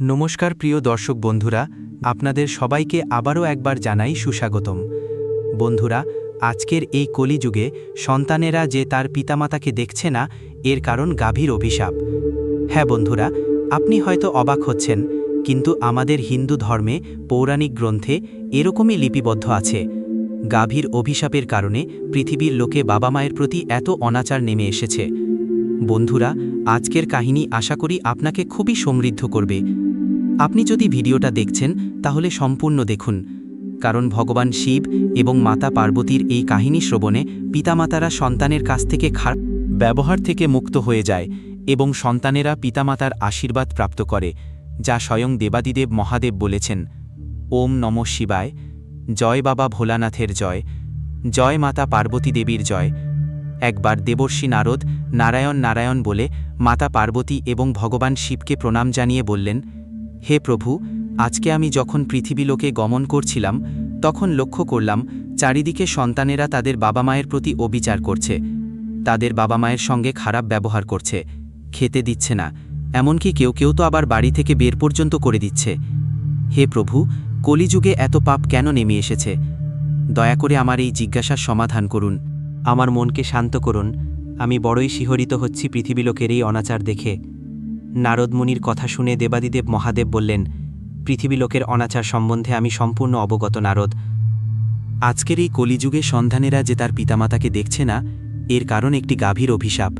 নমস্কার প্রিয় দর্শক বন্ধুরা, আপনাদের সবাইকে আবারও একবার জানাই সুস্বাগতম। বন্ধুরা, আজকের এই কলিযুগে সন্তানেরা যে তার পিতামাতাকে দেখছে না, এর কারণ গাভীর অভিশাপ। হ্যাঁ বন্ধুরা, আপনি হয়তো অবাক হচ্ছেন, কিন্তু আমাদের হিন্দু ধর্মে পৌরাণিক গ্রন্থে এরকমই লিপিবদ্ধ আছে। গাভীর অভিশাপের কারণে পৃথিবীর লোকে বাবা মায়ের প্রতি এত অনাচার নেমে এসেছে। বন্ধুরা, আজকের কাহিনী আশা করি আপনাকে খুবই সমৃদ্ধ করবে। আপনি যদি ভিডিওটা দেখছেন, তাহলে সম্পূর্ণ দেখুন। কারণ ভগবান শিব এবং মাতা পার্বতীর এই কাহিনী শ্রবণে পিতামাতারা সন্তানের কাছ থেকে খারাপ ব্যবহার থেকে মুক্ত হয়ে যায় এবং সন্তানেরা পিতামাতার আশীর্বাদ প্রাপ্ত করে, যা স্বয়ং দেবাদিদেব মহাদেব বলেছেন, ওম নম শিবায়, জয় বাবা ভোলানাথের জয় জয় মাতা পার্বতী দেবীর জয়। একবার দেবর্ষী নারদ নারায়ণ নারায়ণ বলে মাতা পার্বতী এবং ভগবান শিবকে প্রণাম জানিয়ে বললেন হে প্রভু, আজকে আমি যখন পৃথিবীলোকে গমন করছিলাম, তখন লক্ষ্য করলাম, চারিদিকে সন্তানেরা তাদের বাবা মায়ের প্রতি অবিচার করছে। তাদের বাবা মায়ের সঙ্গে খারাপ ব্যবহার করছে। খেতে দিচ্ছে না। এমনকি কেউ কেউ তো আবার বাড়ি থেকে বের পর্যন্ত করে দিচ্ছে। হে প্রভু, কলিযুগে এত পাপ কেন নেমে এসেছে? দয়া করে আমার এই জিজ্ঞাসার সমাধান করুন। আমার মনকে শান্ত করুন। আমি বড়ই শিহরিত হচ্ছি পৃথিবীলোকের এই অনাচার দেখে। নারদমুনির কথা শুনে দেবাদিদেব মহাদেব বললেন পৃথিবীলোকের অনাচার সম্বন্ধে আমি সম্পূর্ণ অবগত, নারদ। আজকের এই কলিযুগে সন্ধানেরা যে তার পিতামাতাকে দেখছে না, এর কারণ একটি গাভীর অভিশাপ।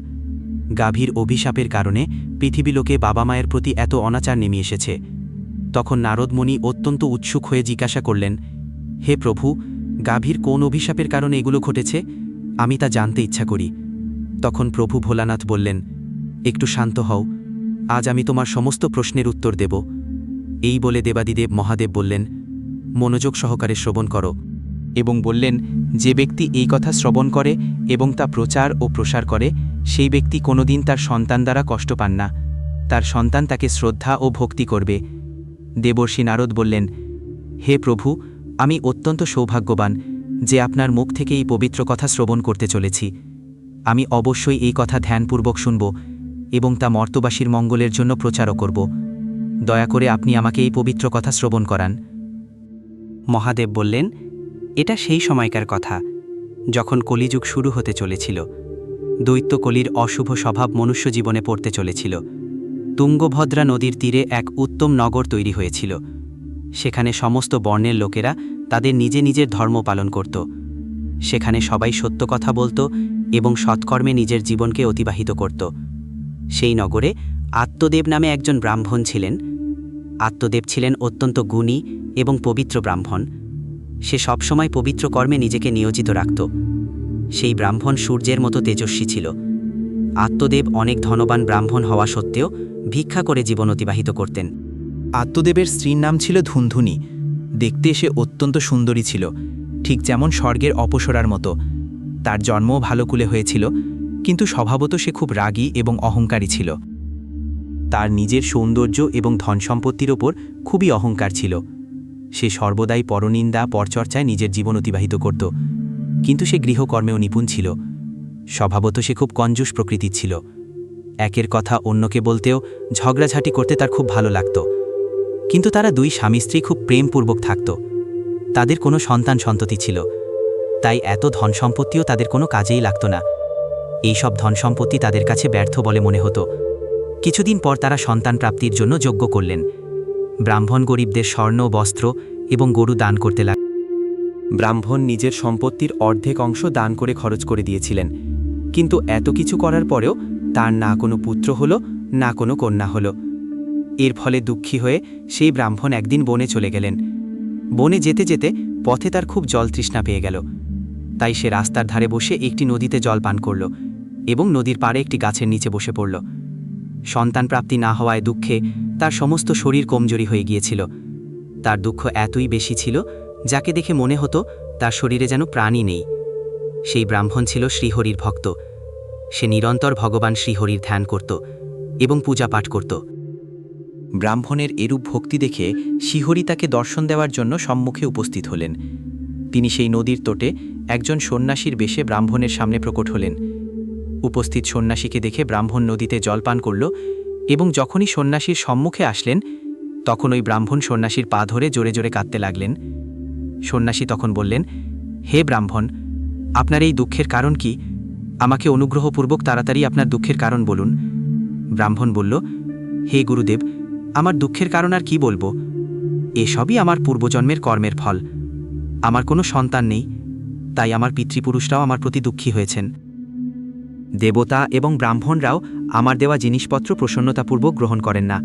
গাভীর অভিশাপের কারণে পৃথিবীলোকে বাবা মায়ের প্রতি এত অনাচার নেমে এসেছে। তখন নারদমণি অত্যন্ত উৎসুক হয়ে জিজ্ঞাসা করলেন, হে প্রভু, গাভীর কোন অভিশাপের কারণে এগুলো ঘটেছে? আমি তা জানতে ইচ্ছা করি। তখন প্রভু ভোলানাথ বললেন, একটু শান্ত হও। আজ আমি তোমার সমস্ত প্রশ্নের উত্তর দেব। এই বলে দেবাদিদেব মহাদেব বললেন, মনোযোগ সহকারে শ্রবণ করো। এবং বললেন, যে ব্যক্তি এই কথা শ্রবণ করে এবং তা প্রচার ও প্রসার করে, সেই ব্যক্তি কোনোদিন তার সন্তান দ্বারা কষ্ট পান না। তার সন্তান তাকে শ্রদ্ধা ও ভক্তি করবে। দেবর্ষী নারদ বললেন, হে প্রভু, আমি অত্যন্ত সৌভাগ্যবান যে আপনার মুখ থেকে এই পবিত্র কথা শ্রবণ করতে চলেছি। আমি অবশ্যই এই কথা ধ্যানপূর্বক শুনব। এবং তা মর্তবাসীর মঙ্গলের জন্য প্রচারও করব। দয়া করে আপনি আমাকে এই পবিত্র কথা শ্রবণ করান। মহাদেব বললেন, এটা সেই সময়কার কথা, যখন কলিযুগ শুরু হতে চলেছিল। দৈত্য কলির অশুভ স্বভাব মনুষ্য জীবনে পড়তে চলেছিল। তুঙ্গভদ্রা নদীর তীরে এক উত্তম নগর তৈরি হয়েছিল। সেখানে সমস্ত বর্ণের লোকেরা তাদের নিজে নিজের ধর্ম পালন করত। সেখানে সবাই সত্য কথা বলত এবং সৎকর্মে নিজের জীবনকে অতিবাহিত করত। সেই নগরে আত্মদেব নামে একজন ব্রাহ্মণ ছিলেন। আত্মদেব ছিলেন অত্যন্ত গুণী এবং পবিত্র ব্রাহ্মণ। সে সবসময় পবিত্র কর্মে নিজেকে নিয়োজিত রাখত। সেই ব্রাহ্মণ সূর্যের মতো তেজস্বী ছিল। আত্মদেব অনেক ধনবান ব্রাহ্মণ হওয়া সত্ত্বেও ভিক্ষা করে জীবন অতিবাহিত করতেন। আত্মদেবের স্ত্রীর নাম ছিল ধুনধুনি। দেখতে সে অত্যন্ত সুন্দরী ছিল, ঠিক যেমন স্বর্গের অপসরার মতো। তার জন্মও ভালো কুলে হয়েছিল। কিন্তু স্বভাবত সে খুব রাগী এবং অহংকারী ছিল। তার নিজের সৌন্দর্য এবং ধনসম্পত্তির ওপর খুবই অহংকার ছিল। সে সর্বদাই পরনিন্দা, পরচর্চায় নিজের জীবন অতিবাহিত করত। কিন্তু সে গৃহকর্মেও নিপুণ ছিল। স্বভাবত সে খুব কঞ্জুস প্রকৃতির ছিল। একের কথা অন্যকে বলতেও ঝগড়াঝাটি করতে তার খুব ভালো লাগত। কিন্তু তারা দুই স্বামী স্ত্রী খুব প্রেমপূর্বক থাকত। তাদের কোনো সন্তান সন্ততি ছিল। তাই এত ধন সম্পত্তিও তাদের কোনো কাজেই লাগত না। এইসব ধন সম্পত্তি তাদের কাছে ব্যর্থ বলে মনে হতো। কিছুদিন পর তারা সন্তান প্রাপ্তির জন্য যোগ্য করলেন। ব্রাহ্মণ গরিবদের স্বর্ণ, বস্ত্র এবং গরু দান করতে লাগ ব্রাহ্মণ নিজের সম্পত্তির অর্ধেক অংশ দান করে খরচ করে দিয়েছিলেন। কিন্তু এত কিছু করার পরেও তার না কোনো পুত্র হলো, না কোনো কন্যা হলো। এর ফলে দুঃখী হয়ে সেই ব্রাহ্মণ একদিন বনে চলে গেলেন। বনে যেতে যেতে পথে তার খুব জল তৃষ্ণা পেয়ে গেল। তাই সে রাস্তার ধারে বসে একটি নদীতে জল পান করল। এবং নদীর পাড়ে একটি গাছের নিচে বসে পড়ল। সন্তান প্রাপ্তি না হওয়ায় দুঃখে তার সমস্ত শরীর কমজোরি হয়ে গিয়েছিল। তার দুঃখ এতই বেশি ছিল, যাকে দেখে মনে হতো তার শরীরে যেন প্রাণই নেই। সেই ব্রাহ্মণ ছিল শ্রীহরির ভক্ত। সে নিরন্তর ভগবান শ্রীহরির ধ্যান করত এবং পূজা পাঠ করত। ব্রাহ্মণের এরূপ ভক্তি দেখে শিহরি তাকে দর্শন দেওয়ার জন্য সম্মুখে উপস্থিত হলেন। তিনি সেই নদীর তোটে একজন সন্ন্যাসীর বেশে ব্রাহ্মণের সামনে প্রকট হলেন। উপস্থিত সন্ন্যাসীকে দেখে ব্রাহ্মণ নদীতে জল পান করল এবং যখনই সন্ন্যাসীর সম্মুখে আসলেন, তখন ওই ব্রাহ্মণ সন্ন্যাসীর পা ধরে জোরে জোরে কাঁদতে লাগলেন। সন্ন্যাসী তখন বললেন, হে ব্রাহ্মণ, আপনার এই দুঃখের কারণ কি? আমাকে অনুগ্রহপূর্বক তাড়াতাড়ি আপনার দুঃখের কারণ বলুন। ব্রাহ্মণ বলল, হে গুরুদেব, আমার দুঃখের কারণ আর কি বলব? এসবই আমার পূর্বজন্মের কর্মের ফল। আমার কোনো সন্তান নেই, তাই আমার পিতৃপুরুষরাও আমার প্রতি দুঃখী হয়েছেন। দেবতা এবং ব্রাহ্মণরাও আমার দেওয়া জিনিসপত্র প্রসন্নতাপূর্বক গ্রহণ করেন না।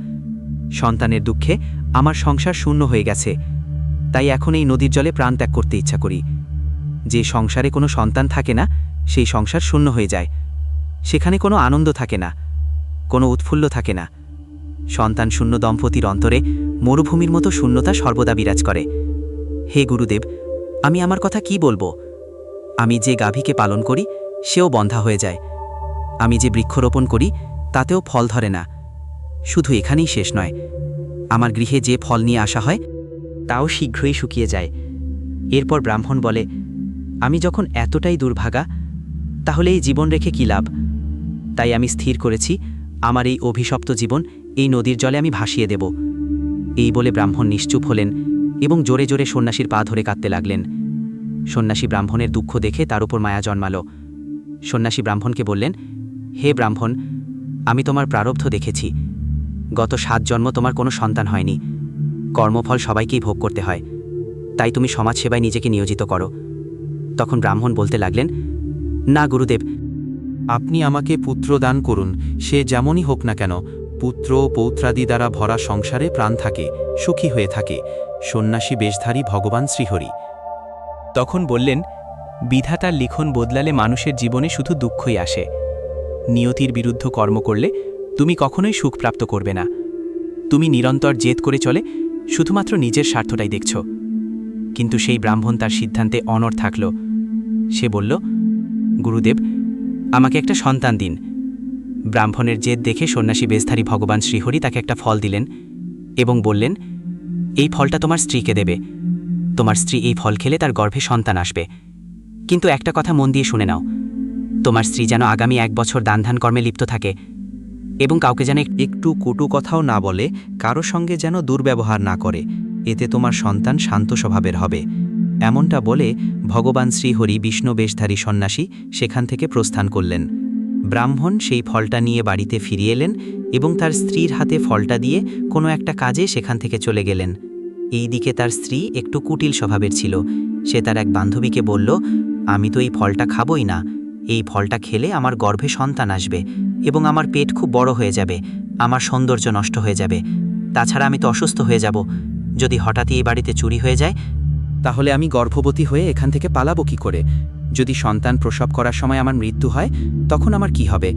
সন্তানের দুঃখে আমার সংসার শূন্য হয়ে গেছে। তাই এখন এই নদীর জলে প্রাণ ত্যাগ করতে ইচ্ছা করি। যে সংসারে কোনো সন্তান থাকে না, সেই সংসার শূন্য হয়ে যায়। সেখানে কোনো আনন্দ থাকে না, কোনো উৎফুল্ল থাকে না। সন্তান শূন্য দম্পতির অন্তরে মরুভূমির মতো শূন্যতা সর্বদা বিরাজ করে। হে গুরুদেব, আমি আমার কথা কি বলব? আমি যে গাভীকে পালন করি, সেও বন্ধা হয়ে যায়। আমি যে বৃক্ষরোপণ করি, তাতেও ফল ধরে না। শুধু এখানেই শেষ নয়, আমার গৃহে যে ফল নিয়ে আসা হয়, তাও শীঘ্রই শুকিয়ে যায়। এরপর ব্রাহ্মণ বলে, আমি যখন এতটাই দুর্ভাগা, তাহলে এই জীবন রেখে কী লাভ? তাই আমি স্থির করেছি, আমার এই অভিশপ্ত জীবন এই নদীর জলে আমি ভাসিয়ে দেব। এই বলে ব্রাহ্মণ নিশ্চুপ হলেন এবং জোরে জোরে সন্ন্যাসীর পা ধরে কাঁদতে লাগলেন। সন্ন্যাসী ব্রাহ্মণের দুঃখ দেখে তার উপর মায়া জন্মালো। সন্ন্যাসী ব্রাহ্মণকে বললেন হে ব্রাহ্মণ, আমি তোমার প্রারব্ধ দেখেছি। গত সাত জন্ম তোমার কোনো সন্তান হয়নি। কর্মফল সবাইকেই ভোগ করতে হয়। তাই তুমি সমাজসেবায় নিজেকে নিয়োজিত করো। তখন ব্রাহ্মণ বলতে লাগলেন, না, গুরুদেব। আপনি আমাকে পুত্র দান করুন। সে যেমনই হোক না কেন, পুত্র ও পৌত্রাদি দ্বারা ভরা সংসারে প্রাণ থাকে, সুখী হয়ে থাকে। সন্ন্যাসী বেশধারী ভগবান শ্রীহরি। তখন বললেন, বিধাতার লিখন বদলালে মানুষের জীবনে শুধু দুঃখই আসে। নিয়তির বিরুদ্ধ কর্ম করলে তুমি কখনোই সুখ প্রাপ্ত করবে না। তুমি নিরন্তর জেদ করে চলে, শুধুমাত্র নিজের স্বার্থটাই দেখছ। কিন্তু সেই ব্রাহ্মণ তার সিদ্ধান্তে অনর থাকল। সে বলল, গুরুদেব, আমাকে একটা সন্তান দিন। ব্রাহ্মণের জেদ দেখে সন্ন্যাসী বেশধারী ভগবান শ্রীহরি তাকে একটা ফল দিলেন এবং বললেন, এই ফলটা তোমার স্ত্রীকে দেবে। তোমার স্ত্রী এই ফল খেলে তার গর্ভে সন্তান আসবে। কিন্তু একটা কথা মন দিয়ে শুনে নাও। তোমার স্ত্রী যেন আগামী এক বছর দানধান কর্মে লিপ্ত থাকে এবং কাউকে যেন একটু কটু কথাও না বলে, কারও সঙ্গে যেন দুর্ব্যবহার না করে, এতে তোমার সন্তান শান্ত স্বভাবের হবে। এমনটা বলে ভগবান শ্রীহরি বিষ্ণু বেশধারী সন্ন্যাসী সেখান থেকে প্রস্থান করলেন। ব্রাহ্মণ সেই ফলটা নিয়ে বাড়িতে ফিরিয়ে এলেন এবং তার স্ত্রীর হাতে ফলটা দিয়ে কোনো একটা কাজে সেখান থেকে চলে গেলেন। এই দিকে তার স্ত্রী একটু কুটিল স্বভাবের ছিল। সে তার এক বান্ধবীকে বলল, আমি তো এই ফলটা খাবই না। এই ফলটা খেলে আমার গর্ভে সন্তান আসবে এবং আমার পেট খুব বড় হয়ে যাবে, আমার সৌন্দর্য নষ্ট হয়ে যাবে। তাছাড়া আমি তো অসুস্থ হয়ে যাব। যদি হঠাৎই এই বাড়িতে চুরি হয়ে যায়, তাহলে আমি গর্ভবতী হয়ে এখান থেকে পালাবো কি করে? যদি সন্তান প্রসব করার সময় আমার মৃত্যু হয়, তখন আমার কি হবে?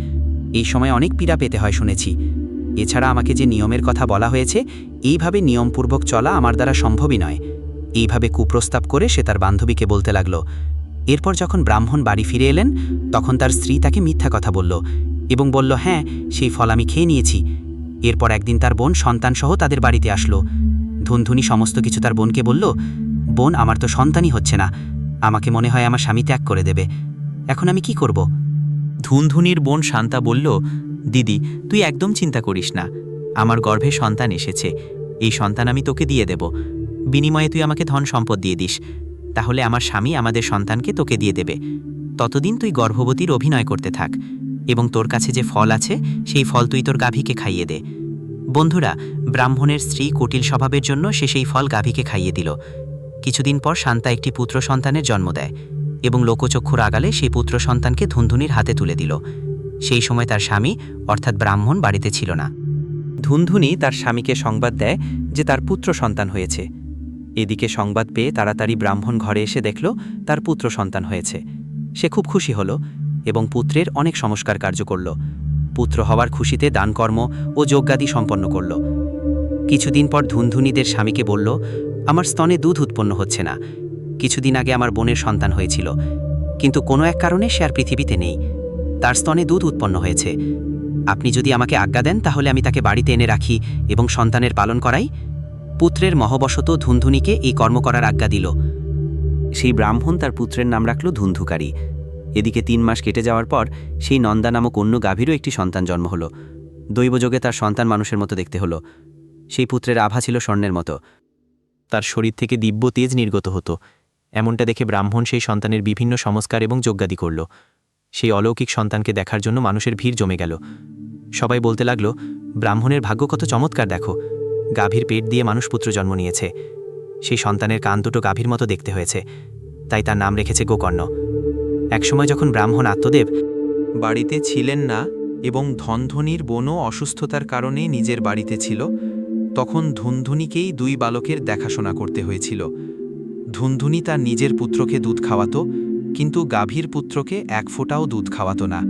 এই সময় অনেক পীড়া পেতে হয় শুনেছি। এছাড়া আমাকে যে নিয়মের কথা বলা হয়েছে, এইভাবে নিয়মপূর্বক চলা আমার দ্বারা সম্ভবই নয়। এইভাবে কুপ্রস্তাব করে সে তার বান্ধবীকে বলতে লাগল এরপর যখন ব্রাহ্মণ বাড়ি ফিরে এলেন, তখন তার স্ত্রী তাকে মিথ্যা কথা বলল এবং বলল হ্যাঁ সেই ফল আমি খেয়ে নিয়েছি। এরপর একদিন তার বোন সন্তানসহ তাদের বাড়িতে আসলো। ধুনধুনি সমস্ত কিছু তার বোনকে বলল, বোন, আমার তো সন্তানই হচ্ছে না। আমাকে মনে হয় আমার স্বামী ত্যাগ করে দেবে। এখন আমি কি করব? ধুনধুনির বোন শান্তা বলল, দিদি, তুই একদম চিন্তা করিস না। আমার গর্ভে সন্তান এসেছে। এই সন্তান আমি তোকে দিয়ে দেব। বিনিময়ে তুই আমাকে ধন সম্পদ দিয়ে দিস। তাহলে আমার স্বামী আমাদের সন্তানকে তোকে দিয়ে দেবে। ততদিন তুই গর্ভবতীর অভিনয় করতে থাক এবং তোর কাছে যে ফল আছে, সেই ফল তুই তোর গাভীকে খাইয়ে দে। বন্ধুরা, ব্রাহ্মণের স্ত্রী কুটিল স্বভাবের জন্য সে সেই ফল গাভীকে খাইয়ে দিল। কিছুদিন পর শান্তা একটি পুত্র সন্তানের জন্ম দেয় এবং লোকচক্ষুর আগালে সেই পুত্র সন্তানকে ধুনধুনির হাতে তুলে দিল। সেই সময় তার স্বামী, অর্থাৎ ব্রাহ্মণ, বাড়িতে ছিল না। ধুনধুনি তার স্বামীকে সংবাদ দেয় যে তার পুত্র সন্তান হয়েছে। এদিকে সংবাদ পেয়ে তাড়াতাড়ি ব্রাহ্মণ ঘরে এসে দেখল তার পুত্র সন্তান হয়েছে। সে খুব খুশি হল এবং পুত্রের অনেক সংস্কার কার্য করল। পুত্র হওয়ার খুশিতে দানকর্ম ও যজ্ঞাদি সম্পন্ন করল। কিছুদিন পর ধুনধুনিদের স্বামীকে বলল, আমার স্তনে দুধ উৎপন্ন হচ্ছে না। কিছুদিন আগে আমার বোনের সন্তান হয়েছিল। কিন্তু কোনো এক কারণে সে আর পৃথিবীতে নেই। তার স্তনে দুধ উৎপন্ন হয়েছে। আপনি যদি আমাকে আজ্ঞা দেন, তাহলে আমি তাকে বাড়িতে এনে রাখি এবং সন্তানের পালন করাই পুত্রের মহবশত ধুনধুনিকে এই কর্ম করার আজ্ঞা দিল। সেই ব্রাহ্মণ তার পুত্রের নাম রাখল ধুন্ধুকারী। এদিকে তিন মাস কেটে যাওয়ার পর সেই নন্দা নামক অন্য গাভীরও একটি সন্তান জন্ম হলো। দৈবযোগে তার সন্তান মানুষের মতো দেখতে হলো। সেই পুত্রের আভা ছিল স্বর্ণের মতো। তার শরীর থেকে দিব্য তেজ নির্গত হতো। এমনটা দেখে ব্রাহ্মণ সেই সন্তানের বিভিন্ন সংস্কার এবং যোগ্যাদি করল। সেই অলৌকিক সন্তানকে দেখার জন্য মানুষের ভিড় জমে গেল। সবাই বলতে লাগল, ব্রাহ্মণের ভাগ্য কত চমৎকার, দেখো। গাভীর পেট দিয়ে মানুষ পুত্র জন্ম নিয়েছে। সেই সন্তানের কান দুটো গাভীর মতো দেখতে হয়েছে। তাই তার নাম রেখেছে গোকর্ণ। একসময় যখন ব্রাহ্মণ আত্মদেব বাড়িতে ছিলেন না এবং ধনধনির বনও অসুস্থতার কারণে নিজের বাড়িতে ছিল, তখন ধুনধুনিকেই দুই বালকের দেখাশোনা করতে হয়েছিল। ধুনধুনি তার নিজের পুত্রকে দুধ খাওয়াতো, কিন্তু গাভীর পুত্রকে এক ফোঁটাও দুধ খাওয়াতো না।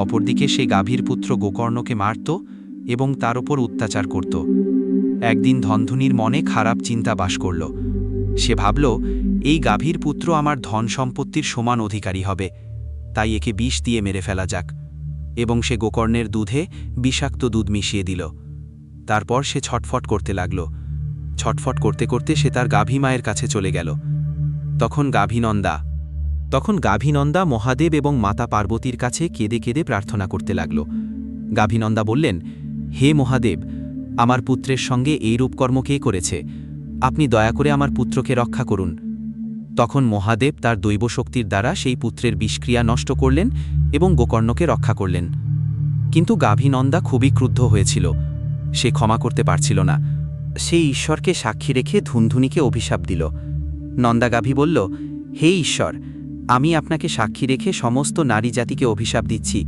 অপরদিকে সে গাভীর পুত্র গোকর্ণকে মারত এবং তার ওপর অত্যাচার করত। একদিন ধনধুনির মনে খারাপ চিন্তা বাস করল। সে ভাবল, এই গাভীর পুত্র আমার ধন সম্পত্তির সমান অধিকারী হবে। তাই একে বিষ দিয়ে মেরে ফেলা যাক। এবং সে গোকর্ণের দুধে বিষাক্ত দুধ মিশিয়ে দিল। তারপর সে ছটফট করতে লাগল। ছটফট করতে করতে সে তার গাভী মায়ের কাছে চলে গেল। তখন গাভীনন্দা তখন গাভীনন্দা মহাদেব এবং মাতা পার্বতীর কাছে কেঁদে কেঁদে প্রার্থনা করতে লাগল। গাভীনন্দা বললেন, হে মহাদেব আমার পুত্রের সঙ্গে এই রূপকর্ম কে করেছে? আপনি দয়া করে আমার পুত্রকে রক্ষা করুন। তখন মহাদেব তার দৈব শক্তির দ্বারা সেই পুত্রের বিষক্রিয়া নষ্ট করলেন এবং গোকর্ণকে রক্ষা করলেন। কিন্তু গাভীনন্দা খুবই ক্রুদ্ধ হয়েছিল। সে ক্ষমা করতে পারছিল না। সে ঈশ্বরকে সাক্ষী রেখে ধুনধুনিকে অভিশাপ দিল। নন্দা গাভী বলল, হে ঈশ্বর, আমি আপনাকে সাক্ষী রেখে সমস্ত নারী জাতিকে অভিশাপ দিচ্ছি।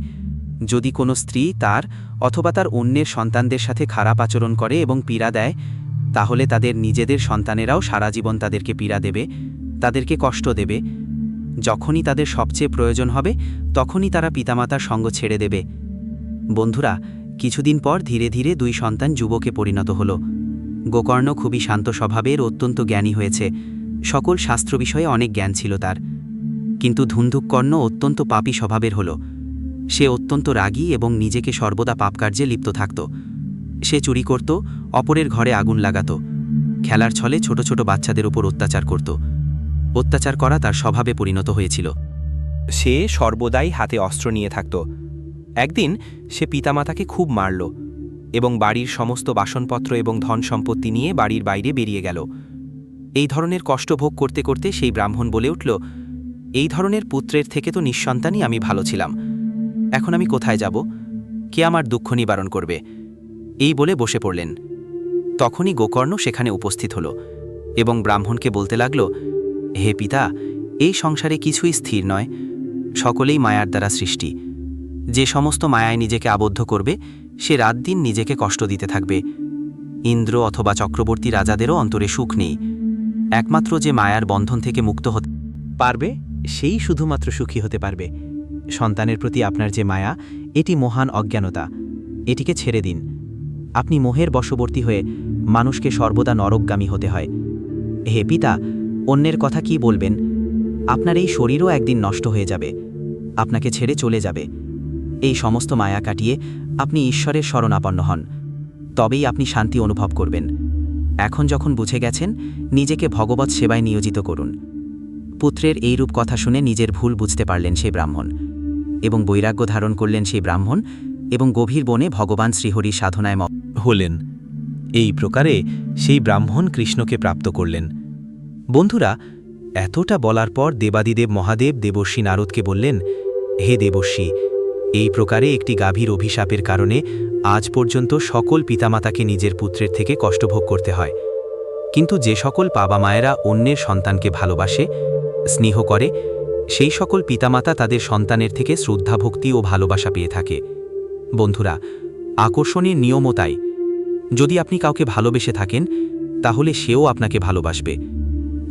যদি কোনো স্ত্রী তার অথবা তার অন্যের সন্তানদের সাথে খারাপ আচরণ করে এবং পীড়া দেয়, তাহলে তাদের নিজেদের সন্তানেরাও সারা জীবন তাদেরকে পীড়া দেবে, তাদেরকে কষ্ট দেবে। যখনই তাদের সবচেয়ে প্রয়োজন হবে, তখনই তারা পিতামাতার সঙ্গ ছেড়ে দেবে। বন্ধুরা, কিছুদিন পর ধীরে ধীরে দুই সন্তান যুবকে পরিণত হল। গোকর্ণ খুবই শান্ত স্বভাবের অত্যন্ত জ্ঞানী হয়েছে। সকল শাস্ত্র বিষয়ে অনেক জ্ঞান ছিল তার। কিন্তু ধুন্ধুকর্ণ অত্যন্ত পাপী স্বভাবের হল। সে অত্যন্ত রাগী এবং নিজেকে সর্বদা পাপকার্যে লিপ্ত থাকত। সে চুরি করত, অপরের ঘরে আগুন লাগাত। খেলার ছলে ছোট ছোট বাচ্চাদের উপর অত্যাচার করত। অত্যাচার করা তার স্বভাবে পরিণত হয়েছিল। সে সর্বদাই হাতে অস্ত্র নিয়ে থাকত। একদিন সে পিতামাতাকে খুব মারল এবং বাড়ির সমস্ত বাসনপত্র এবং ধন সম্পত্তি নিয়ে বাড়ির বাইরে বেরিয়ে গেল। এই ধরনের কষ্ট ভোগ করতে করতে সেই ব্রাহ্মণ বলে উঠল, এই ধরনের পুত্রের থেকে তো নিঃসন্তানই আমি ভালো ছিলাম। এখন আমি কোথায় যাব? কে আমার দুঃখ নিবারণ করবে? এই বলে বসে পড়লেন। তখনই গোকর্ণ সেখানে উপস্থিত হল এবং ব্রাহ্মণকে বলতে লাগল, হে পিতা, এই সংসারে কিছুই স্থির নয়। সকলেই মায়ার দ্বারা সৃষ্টি। যে সমস্ত মায়ায় নিজেকে আবদ্ধ করবে, সে রাত দিন নিজেকে কষ্ট দিতে থাকবে। ইন্দ্র অথবা চক্রবর্তী রাজাদেরও অন্তরে সুখ নেই। একমাত্র যে মায়ার বন্ধন থেকে মুক্ত হতে পারবে, সেই শুধুমাত্র সুখী হতে পারবে। সন্তানের প্রতি আপনার যে মায়া, এটি মহান অজ্ঞানতা। এটিকে ছেড়ে দিন। আপনি মোহের বশবর্তী হয়ে মানুষকে সর্বদা নরকগামী হতে হয়। হে পিতা, অন্যের কথা কি বলবেন? আপনার এই শরীরও একদিন নষ্ট হয়ে যাবে। আপনাকে ছেড়ে চলে যাবে। এই সমস্ত মায়া কাটিয়ে আপনি ঈশ্বরের শরণাপন্ন হন। তবেই আপনি শান্তি অনুভব করবেন। এখন যখন বুঝে গেছেন, নিজেকে ভগবত সেবায় নিয়োজিত করুন। পুত্রের এইরূপ কথা শুনে নিজের ভুল বুঝতে পারলেন সেই ব্রাহ্মণ। এবং বৈরাগ্য ধারণ করলেন সেই ব্রাহ্মণ এবং গভীর বনে ভগবান শ্রীহরি সাধনায় হলেন। এই প্রকারে সেই ব্রাহ্মণ কৃষ্ণকে প্রাপ্ত করলেন। বন্ধুরা, এতটা বলার পর দেবাদিদেব মহাদেব দেবর্ষী নারদকে বললেন, হে দেবর্ষী, এই প্রকারে একটি গাভীর অভিশাপের কারণে আজ পর্যন্ত সকল পিতামাতাকে নিজের পুত্রের থেকে কষ্টভোগ করতে হয়। কিন্তু যে সকল বাবা মায়েরা অন্যের সন্তানকে ভালোবাসে, স্নেহ করে সেই সকল পিতামাতা তাদের সন্তানের থেকে শ্রদ্ধাভক্তি ও ভালোবাসা পেয়ে থাকে। বন্ধুরা, আকর্ষণের নিয়মও তাই। যদি আপনি কাউকে ভালোবেসে থাকেন, তাহলে সেও আপনাকে ভালোবাসবে।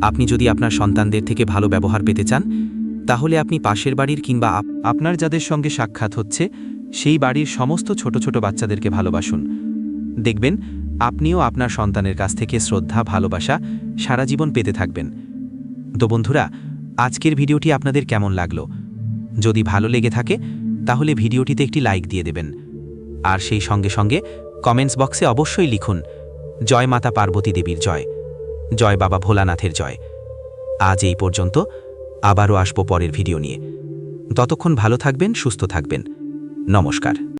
আপনি যদি আপনার সন্তানদের থেকে ভালো ব্যবহার পেতে চান, তাহলে আপনি পাশের বাড়ির কিংবা আপ- আপনার যাদের সঙ্গে সাক্ষাৎ হচ্ছে, সেই বাড়ির সমস্ত ছোট ছোট বাচ্চাদেরকে ভালোবাসুন। দেখবেন, আপনিও আপনার সন্তানের কাছ থেকে শ্রদ্ধা, ভালোবাসা সারা জীবন পেতে থাকবেন। তো বন্ধুরা আজকের ভিডিওটি আপনাদের কেমন লাগল? যদি ভালো লেগে থাকে, তাহলে ভিডিওটিতে একটি লাইক দিয়ে দেবেন। আর সেই সঙ্গে সঙ্গে কমেন্টস বক্সে অবশ্যই লিখুন, জয় মাতা পার্বতী দেবীর জয় জয় বাবা ভোলানাথের জয়। আজ এই পর্যন্ত, আবারও আসব পরের ভিডিও নিয়ে। ততক্ষণ ভালো থাকবেন, সুস্থ থাকবেন। নমস্কার।